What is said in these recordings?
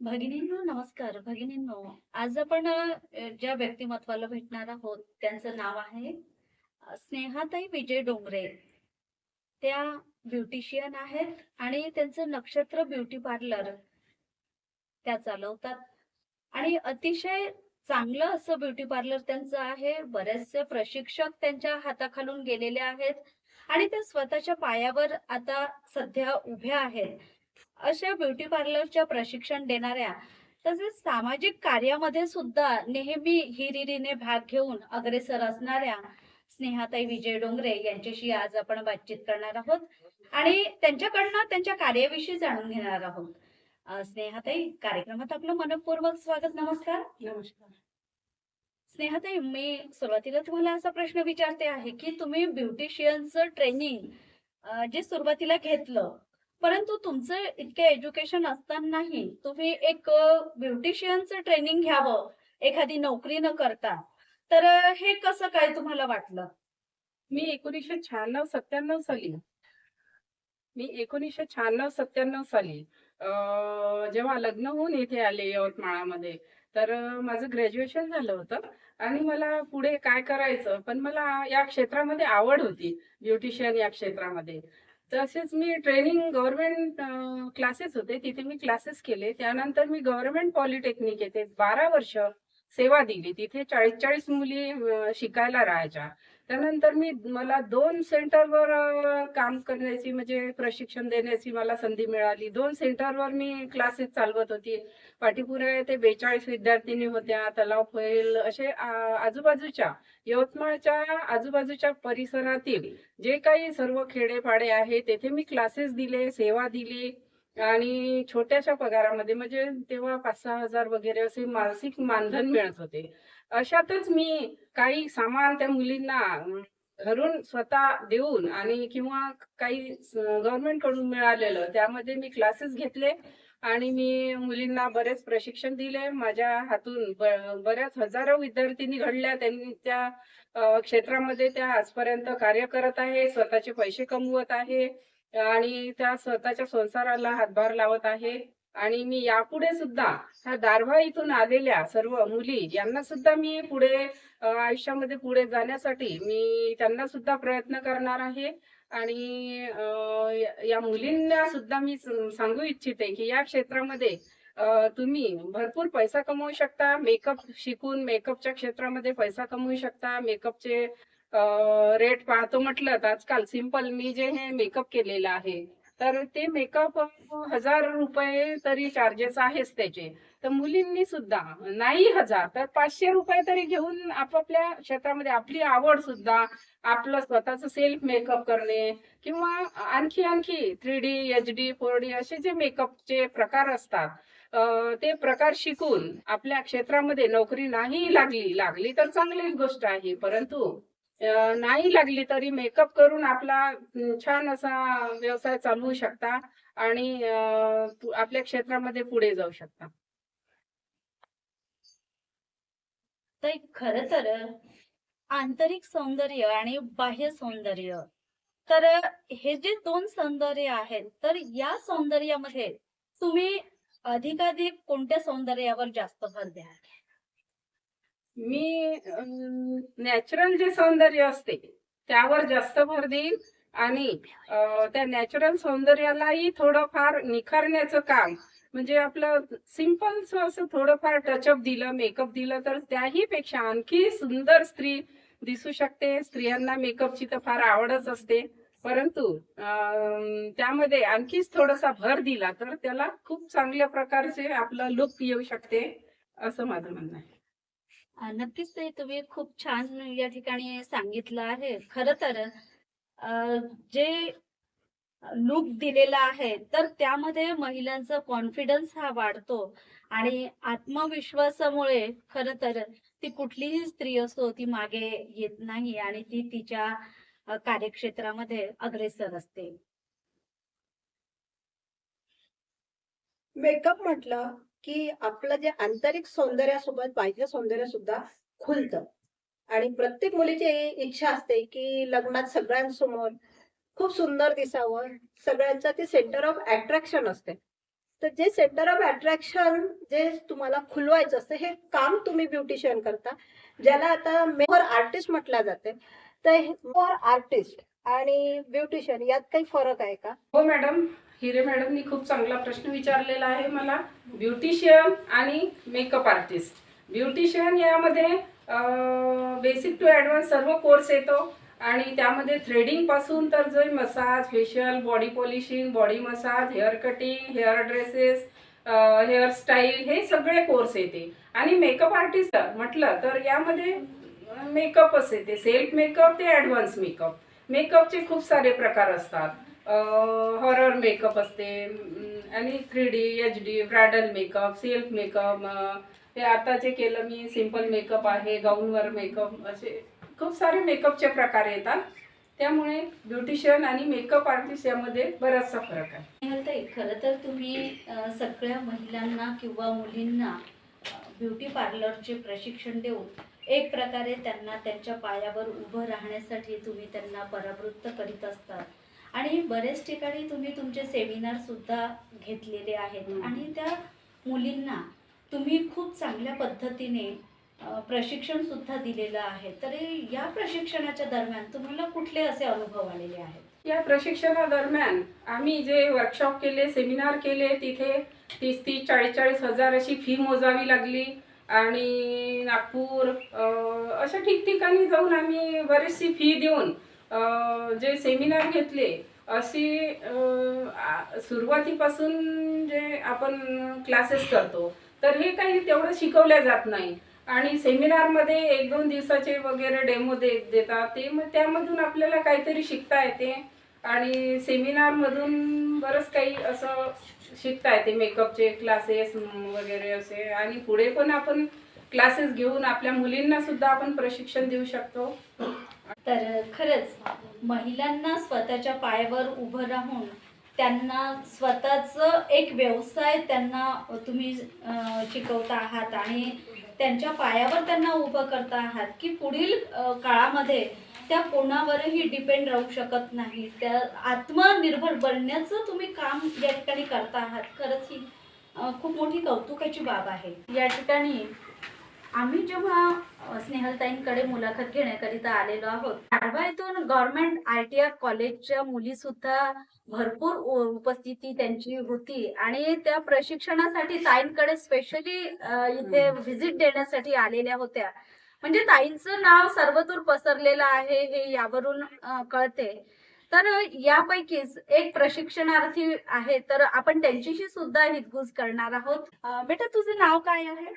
भगिनींनो नमस्कार. भगिनींनो आज आपण ज्या व्यक्तिमत्वाला भेटणार आहोत त्यांचं नाव आहे स्नेहाताई विजय डोंगरे. त्या ब्युटिशियन आहेत आणि त्यांचं नक्षत्र ब्युटी पार्लर त्या चालवतात. आणि अतिशय चांगलं असं ब्युटी पार्लर त्यांचं आहे. बरेचसे प्रशिक्षक त्यांच्या हाताखालून गेलेले आहेत आणि त्या स्वतःच्या पायावर आता सध्या उभ्या आहेत. अशा ब्युटी पार्लरच्या प्रशिक्षण देणाऱ्या तसेच सामाजिक कार्यामध्ये सुद्धा नेहमी हिरिरीने भाग घेऊन अग्रेसर असणाऱ्या स्नेहाताई विजय डोंगरे यांच्याशी आज आपण बातचीत करणार आहोत आणि त्यांच्याकडनं त्यांच्या कार्याविषयी जाणून घेणार आहोत. स्नेहाताई कार्यक्रमात आपलं मनपूर्वक स्वागत नमस्कार. नमस्कार. स्नेहाताई मी सुरुवातीला तुम्हाला असा प्रश्न विचारते आहे की तुम्ही ब्युटिशियनचं ट्रेनिंग जे सुरुवातीला घेतलं परंतु तुमचं इतके एज्युकेशन असतानाही तुम्ही एक ब्युटिशियनचं ट्रेनिंग घ्यावं एखादी नोकरी न करता. तर हे कसं काय तुम्हाला वाटलं? मी एकोणीसशे शहाण्णव सत्त्याण्णव साली मी एकोणीसशे शहाण्णव सत्त्याण्णव साली जेव्हा लग्न होऊन इथे आले यवतमाळामध्ये तर माझं ग्रॅज्युएशन झालं होतं आणि मला पुढे काय करायचं पण मला या क्षेत्रामध्ये आवड होती ब्युटिशियन या क्षेत्रामध्ये. तसेच मी ट्रेनिंग गव्हर्नमेंट क्लासेस होते. तिथे मी क्लासेस केले. त्यानंतर मी गव्हर्नमेंट पॉलिटेक्निक येथे बारा वर्ष सेवा दिली. तिथे चाळीस चाळीस मुली शिकायला राहायच्या. त्यानंतर मी मला दोन सेंटरवर काम करण्याची म्हणजे प्रशिक्षण देण्याची मला संधी मिळाली. दोन सेंटरवर मी क्लासेस चालवत होती. पाठीपुरे येथे बेचाळीस विद्यार्थिनी होत्या तलाव फैल असे आजूबाजूच्या यवतमाळच्या आजूबाजूच्या परिसरातील जे काही सर्व खेडेपाडे आहे तेथे मी क्लासेस दिले सेवा दिली. आणि छोट्याशा पगारामध्ये म्हणजे तेव्हा पाच सहा हजार वगैरे असे मासिक मानधन मिळत होते. अशातच मी काही सामान त्या मुलींना घरून स्वतः देऊन आणि किंवा काही गव्हर्नमेंटकडून मिळालेलं त्यामध्ये मी क्लासेस घेतले आणि मी मुलींना बरेच प्रशिक्षण दिले. माझ्या हातून ब- बऱ्याच हजारो विद्यार्थिनी घडल्या. त्यांनी त्या क्षेत्रामध्ये त्या आजपर्यंत कार्य करत आहे स्वतःचे पैसे कमवत आहे आणि त्या स्वतःच्या संसाराला हातभार लावत आहे. आणि मी यापुढे सुद्धा ह्या दारव्हा इथून आलेल्या सर्व मुली यांना सुद्धा मी पुढे आयुष्यामध्ये पुढे जाण्यासाठी मी त्यांना सुद्धा प्रयत्न करणार आहे. आणि या- मुलींना सुद्धा मी सांगू इच्छिते की या क्षेत्रामध्ये तुम्ही भरपूर पैसा कमवू शकता. मेकअप शिकून मेकअपच्या क्षेत्रामध्ये पैसा कमवू शकता. मेकअपचे रेट पाहतो म्हटलं तर आजकाल सिंपल मी जे हे मेकअप केलेलं आहे. तर ते मेकअप हजार रुपये तरी चार्जेस आहेच त्याचे. तर मुलींनी सुद्धा नाही हजार तर पाचशे रुपये तरी घेऊन आपापल्या क्षेत्रामध्ये आपली आवड सुद्धा आपलं स्वतःच सेल्फ मेकअप करणे किंवा आणखी आणखी three D H D four D असे जे मेकअपचे प्रकार असतात ते प्रकार शिकून आपल्या क्षेत्रामध्ये नोकरी नाही लागली लागली तर चांगलीच गोष्ट आहे. परंतु नाही लागली तरी मेकअप करून आपला छान असा व्यवसाय चालवू शकता आणि आपल्या क्षेत्रामध्ये पुढे जाऊ शकता. तर खर तर आंतरिक सौंदर्य आणि बाह्य सौंदर्य तर हे जे दोन सौंदर्य आहेत तर या सौंदर्यामध्ये तुम्ही अधिकाधिक कोणत्या सौंदर्यावर जास्त भर द्याल? मी नॅचरल जे सौंदर्य असते त्यावर जास्त भर देईन आणि त्या नॅचरल सौंदर्यालाही थोडंफार निखारण्याचं काम म्हणजे आपलं सिंपल असं थोडंफार टचअप दिलं मेकअप दिलं तर त्याही पेक्षा आणखी सुंदर स्त्री दिसू शकते. स्त्रियांना मेकअपची तर फार आवडच असते. परंतु त्यामध्ये आणखीच थोडासा भर दिला तर त्याला खूप चांगल्या प्रकारचे आपलं लुक येऊ शकते असं माझं म्हणणं आहे. नक्कीच ते तुम्ही खूप छान या ठिकाणी सांगितलं आहे. खर तर जे लुक दिलेला आहे तर त्यामध्ये महिलांचा कॉन्फिडन्स हा वाढतो आणि आत्मविश्वासामुळे खर तर ती कुठलीही स्त्री असो ती मागे येत नाही आणि ती तिच्या कार्यक्षेत्रामध्ये अग्रेसर असते. मेकअप म्हटलं की आपलं जे आंतरिक सौंदर्यासोबत बाह्य सौंदर्य सुद्धा खुलतं. आणि प्रत्येक मुलीची इच्छा असते की लग्नात सगळ्यांसमोर खूप सुंदर दिसावं सगळ्यांचं ते सेंटर ऑफ अट्रॅक्शन असते. तर जे सेंटर ऑफ अट्रॅक्शन जे तुम्हाला खुलवायचं असतं हे काम तुम्ही ब्युटिशियन करता ज्याला आता मेहर आर्टिस्ट म्हटलं जाते. तर मेअर आर्टिस्ट आणि ब्युटिशियन यात काही फरक आहे का? हो मॅडम हिरे मॅडमनी खूप चांगला प्रश्न विचारलेला आहे मला. ब्युटिशियन आणि मेकअप आर्टिस्ट. ब्युटिशियन यामध्ये बेसिक टू ॲडव्हान्स सर्व कोर्स येतो. आणि त्यामध्ये थ्रेडिंगपासून तर जो massage facial body polishing body massage hair cutting hair dresses hairstyle हे सगळे कोर्स येते. आणि मेकअप आर्टिस्ट म्हटलं तर यामध्ये मेकअपच येते. सेल्फ मेकअप ते ॲडव्हान्स मेकअप मेकअपचे खूप सारे प्रकार असतात. हॉरर मेकअप असते आणि three D H D bridal makeup silk makeup हे आता जे केलं मी सिंपल मेकअप आहे गाऊनवर मेकअप असे खूप सारे मेकअपचे प्रकार येतात. त्यामुळे ब्युटिशियन आणि मेकअप आर्टिस्ट यामध्ये बराचसा फरक आहे. खरं तर तुम्ही सगळ्या महिलांना किंवा मुलींना ब्युटी पार्लरचे प्रशिक्षण देऊन एक प्रकारे त्यांना त्यांच्या पायावर उभं राहण्यासाठी तुम्ही त्यांना परावृत्त करीत असतात. आणि बरेच ठिकाणी तुम्ही तुमचे सेमिनार सुद्धा घेतलेले आहेत. आणि त्या मुलींना तुम्ही खूप चांगल्या पद्धतीने अ, प्रशिक्षण सुद्धा दिलेलं आहे. तर या प्रशिक्षणाच्या दरम्यान तुम्हाला कुठले असे अनुभव आलेले आहेत? या प्रशिक्षणादरम्यान आम्ही जे वर्कशॉप केले सेमिनार केले तिथे तीस तीस चाळीस चाळीस हजार अशी फी मोजावी लागली. आणि नागपूर अशा ठिकठिकाणी जाऊन आम्ही बरीचशी फी देऊन जे सेमिनार घेतले अशी सुरुवातीपासून जे आपण क्लासेस करतो तर हे काही तेवढं शिकवल्या जात नाही. आणि सेमिनारमध्ये एक दोन दिवसाचे वगैरे डेमो दे देतात ते मग त्यामधून आपल्याला काहीतरी शिकता येते. आणि सेमिनारमधून बरंच काही असं शिकता येते मेकअपचे क्लासेस वगैरे असे. आणि पुढे पण आपण क्लासेस घेऊन आपल्या मुलींना सुद्धा आपण प्रशिक्षण देऊ शकतो. तर खरंच महिलांना स्वतःच्या पायावर उभं राहून त्यांना स्वतःचं एक व्यवसाय त्यांना तुम्ही शिकवता आहात आणि त्यांच्या पायावर त्यांना उभं करता आहात की पुढील काळामध्ये त्या कोणावरही डिपेंड राहू शकत नाही. त्या आत्मनिर्भर बनण्याचं तुम्ही काम या ठिकाणी करता आहात. खरंच ही खूप मोठी कौतुकाची बाब आहे. या ठिकाणी आम्ही जेव्हा स्नेहलताईंकडे मुलाखत घेण्याकरिता आलेलो आहोत आडवा येथून गव्हर्नमेंट आय टी आर कॉलेजच्या मुली सुद्धा भरपूर उपस्थिती त्यांची होती आणि त्या प्रशिक्षणासाठी ताईंकडे स्पेशली इथे व्हिजिट देण्यासाठी आलेल्या होत्या. म्हणजे ताईंचं नाव सर्वदूर पसरलेलं आहे हे यावरून कळते. तर यापैकीच एक प्रशिक्षणार्थी आहे तर आपण त्यांच्याशी सुद्धा हितगुज करणार आहोत. बेटा तुझं नाव काय आहे?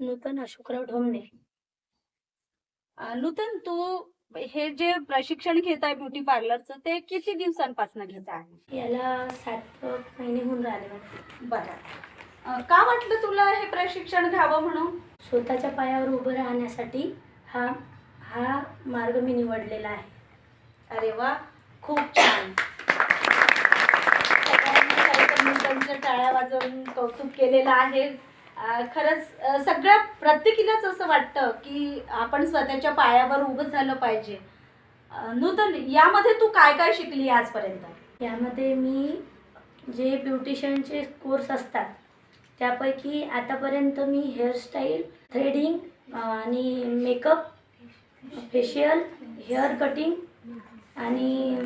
नूतन अशोकराव ढोमणे अ, नूतन तू हे जे प्रशिक्षण घेत आहे ब्युटी पार्लरचं ते किती दिवसांपासून घेत आहे? याला सात महिने होऊन राहिले. बरं. का वाटलं तुला हे प्रशिक्षण घ्यावं म्हणून? स्वतःच्या पायावर उभं राहण्यासाठी हा हा मार्ग मी निवडलेला आहे. अरे वा खूप छान. टाळ्या वाजवून कौतुक केलेलं आहे. खरंच सगळ्या प्रत्येकीलाच असं वाटतं की आपण स्वतःच्या पायावर उभं झालं पाहिजे. नूतन यामध्ये तू काय काय शिकली आजपर्यंत? यामध्ये मी जे ब्युटिशियनचे कोर्स असतात त्यापैकी आतापर्यंत मी हेअरस्टाईल थ्रेडिंग आणि मेकअप फेशियल हेअर कटिंग आणि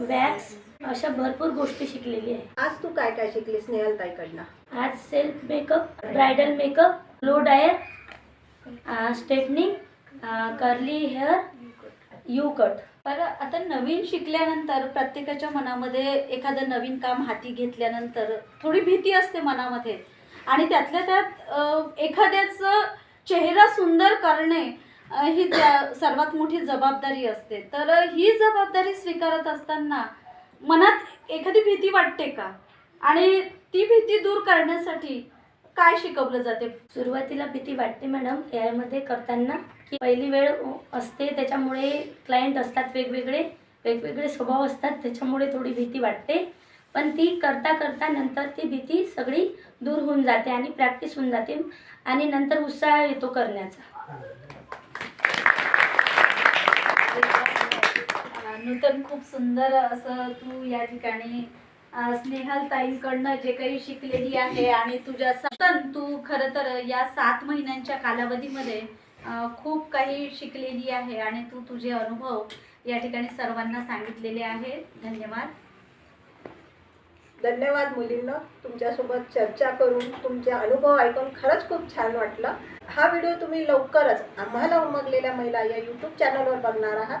वॅक्स अशा भरपूर गोष्टी शिकलेली आहे. आज तू काय काय शिकली स्नेहलताईकडनं? आज self makeup bridal makeup blow dryer straightening curly hair U cut पर आता नवीन शिकल्यानंतर प्रत्येकाच्या मनामध्ये एखादं नवीन काम हाती घेतल्यानंतर थोडी भीती असते मनामध्ये. आणि त्यातल्या त्यात एखाद्याचं चेहरा सुंदर करणे ही त्या सर्वात मोठी जबाबदारी असते. तर ही जबाबदारी स्वीकारत असताना मनात एखादी भीती वाटते का? आणि ती भीती दूर करण्यासाठी काय शिकवलं जाते? सुरुवातीला भीती वाटते मॅडम यामध्ये करताना की पहिली वेळ असते त्याच्यामुळे क्लायंट असतात वेगवेगळे वेगवेगळे स्वभाव असतात त्याच्यामुळे थोडी भीती वाटते. पण ती करता करता नंतर ती भीती सगळी दूर होऊन जाते आणि प्रॅक्टिस होऊन जाते आणि नंतर उत्साह येतो करण्याचा. नूतन खूप सुंदर असं तू या ठिकाणी स्नेहल ताईंकडनं जे काही शिकलेली आहे आणि तुझ्या सतन तू खरं तर या सात महिन्यांच्या कालावधीमध्ये खूप काही शिकलेली आहे आणि तू तुझे अनुभव या ठिकाणी सर्वांना सांगितलेले आहे. धन्यवाद. धन्यवाद मुलींना. तुमच्यासोबत चर्चा करून तुमचे अनुभव ऐकून खरंच खूप छान वाटलं. हा व्हिडिओ तुम्ही लवकरच आम्हाला उमगलेल्या महिला या यूट्यूब चॅनलवर बघणार आहात.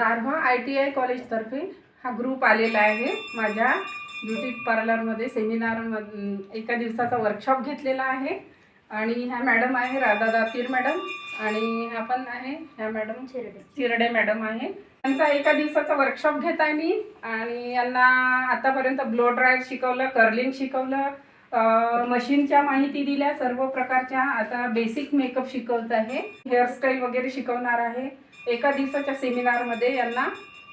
दारव्हा आय टी आय कॉलेजतर्फे हा ग्रुप आलेला आहे. माझ्या ब्युटी पार्लरमध्ये सेमिनार एका दिवसाचा वर्कशॉप घेतलेला आहे. आणि ह्या मॅडम आहे राधा दातीर मॅडम. आणि ह्या पण आहे ह्या मॅडम चिरडे. मॅडम आहे. त्यांचा एका दिवसाचा वर्कशॉप घेत आहे मी. आणि यांना आतापर्यंत ब्लो ड्राय शिकवलं कर्लिंग शिकवलं मशीनच्या माहिती दिल्या सर्व प्रकारच्या. आता बेसिक मेकअप शिकवत आहे. हेअरस्टाईल वगैरे शिकवणार आहे. एका दिवसाच्या सेमिनारमध्ये यांना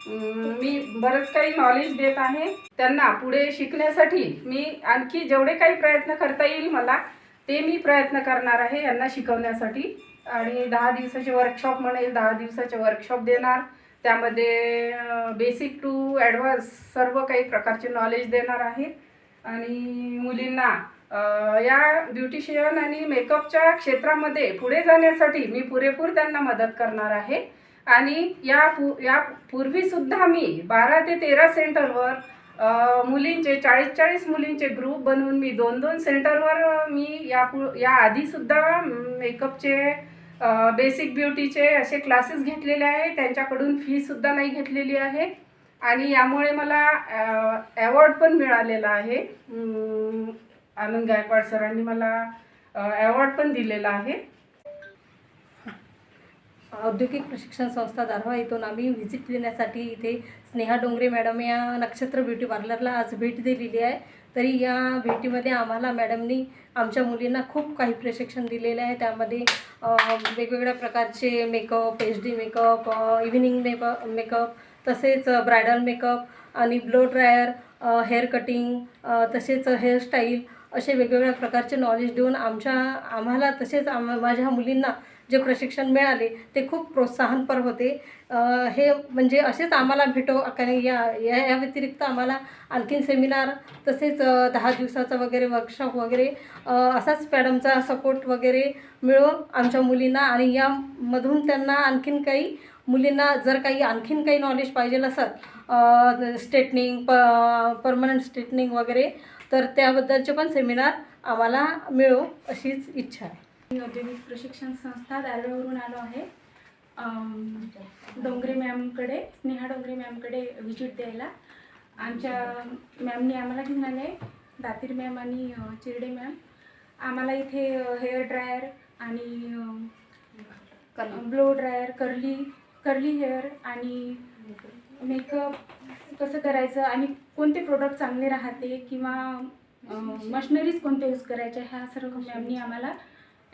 मी बरंच काही नॉलेज देत आहे. त्यांना पुढे शिकण्यासाठी मी आणखी जेवढे काही प्रयत्न करता येईल मला ते मी प्रयत्न करणार आहे यांना शिकवण्यासाठी. आणि दहा दिवसाचे वर्कशॉप म्हणेल दहा दिवसाचे वर्कशॉप देणार. त्यामध्ये बेसिक टू ॲडव्हान्स सर्व काही प्रकारचे नॉलेज देणार आहे. आणि मुलींना या ब्युटिशियन आणि मेकअपच्या क्षेत्रामध्ये पुढे जाण्यासाठी मी पुरेपूर त्यांना मदत करणार आहे. आणि या पू या पूर्वीसुद्धा मी बारा ते तेरा सेंटरवर मुलींचे चाळीस चाळीस मुलींचे ग्रुप बनवून मी दोन दोन सेंटरवर मी या पु या आधीसुद्धा मेकअपचे बेसिक ब्युटीचे असे क्लासेस घेतलेले आहे त्यांच्याकडून फीसुद्धा नाही घेतलेली आहे. आणि यामुळे मला ॲवॉर्ड पण मिळालेला आहे. आनंद गायकवाड सरांनी मला ॲवॉर्ड पण दिलेला आहे. औद्योगिक प्रशिक्षण संस्था दारव्हा येथून आम्ही व्हिजिट देण्यासाठी इथे स्नेहा डोंगरे मॅडम या नक्षत्र ब्युटी पार्लरला आज भेट दिलेली आहे. तरी या भेटीमध्ये आम्हाला मॅडमनी आमच्या मुलींना खूप काही प्रशिक्षण दिलेले आहे. त्यामध्ये वेगवेगळ्या प्रकारचे makeup H D makeup evening makeup makeup तसेच ब्रायडल मेकअप आणि ब्लो ड्रायर हेअर कटिंग तसेच हेअरस्टाईल असे वेगवेगळ्या प्रकारचे नॉलेज देऊन आमच्या आम्हाला तसेच आम माझ्या मुलींना जे प्रशिक्षण मिळाले ते खूप प्रोत्साहनपर होते. हे म्हणजे असेच आम्हाला भेटो कारण या या या व्यतिरिक्त आम्हाला आणखीन सेमिनार तसेच दहा दिवसाचा वगैरे वर्कशॉप वगैरे असाच मॅडमचा सपोर्ट वगैरे मिळो आमच्या मुलींना. आणि यामधून त्यांना आणखीन काही मुलींना जर काही आणखीन काही नॉलेज पाहिजे असत स्ट्रेटनिंग प परमनंट स्ट्रेटनिंग वगैरे तर त्याबद्दलचे पण सेमिनार आम्हाला मिळो अशीच इच्छा आहे. औद्योगिक प्रशिक्षण संस्था दारव्यावरून आलो आहे. डोंगरे मॅमकडे स्नेहा डोंगरे मॅमकडे व्हिजिट द्यायला. आमच्या मॅमनी आम्हाला घेऊन आले दातीर मॅम आणि चिरडे मॅम आम्हाला इथे हेअर ड्रायर आणि blow dryer curly curly hair आणि मेकअप कसं करायचं आणि कोणते प्रोडक्ट चांगले राहते किंवा मशनरीज कोणते यूज करायच्या ह्या सर्व मॅमनी आम्हाला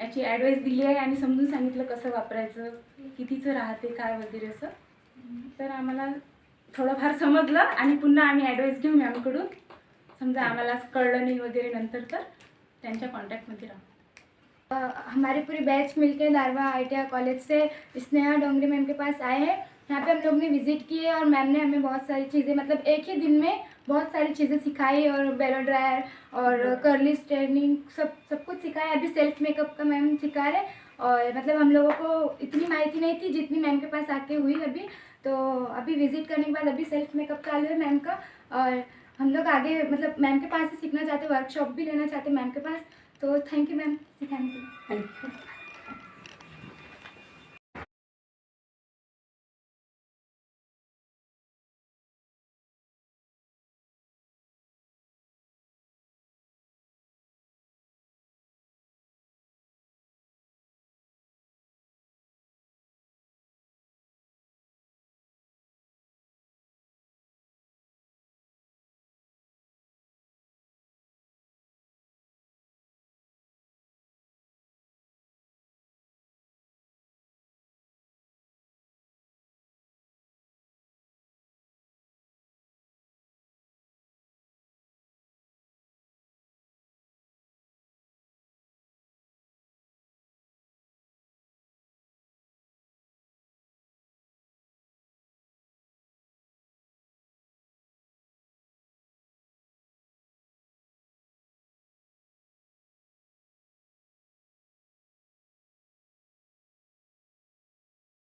याची ॲडवाईस दिली आहे आणि समजून सांगितलं कसं वापरायचं कितीचं राहते काय वगैरे असं. तर आम्हाला थोडंफार समजलं आणि पुन्हा आम्ही ॲडवाईस घेऊ मॅमकडून. समजा आम्हाला कळलं नाही वगैरे नंतर तर त्यांच्या कॉन्टॅक्टमध्ये राहू. अ, हमारी पूरी बैच मिलकर दारवा आई कॉलेज से स्नेहा डोंगरी मैम के पास आए हैं। यहाँ पे हम लोग ने विज़िट किए और मैम ने हमें बहुत सारी चीज़ें मतलब एक ही दिन में बहुत सारी चीज़ें सिखाई और बेलो ड्रायर और कर्ली स्ट्रेनिंग सब सब कुछ सिखाया। अभी सेल्फ मेकअप का मैम सिखा रहे और मतलब हम लोगों को इतनी माहिती नहीं थी जितनी मैम के पास आके हुई अभी। तो अभी विज़िट करने के बाद अभी सेल्फ मेकअप चालू है मैम का और हम लोग आगे मतलब मैम के पास ही सीखना चाहते वर्कशॉप भी लेना चाहते मैम के पास। तो थैंक यू मैम सिखाने के लिए थँक्यू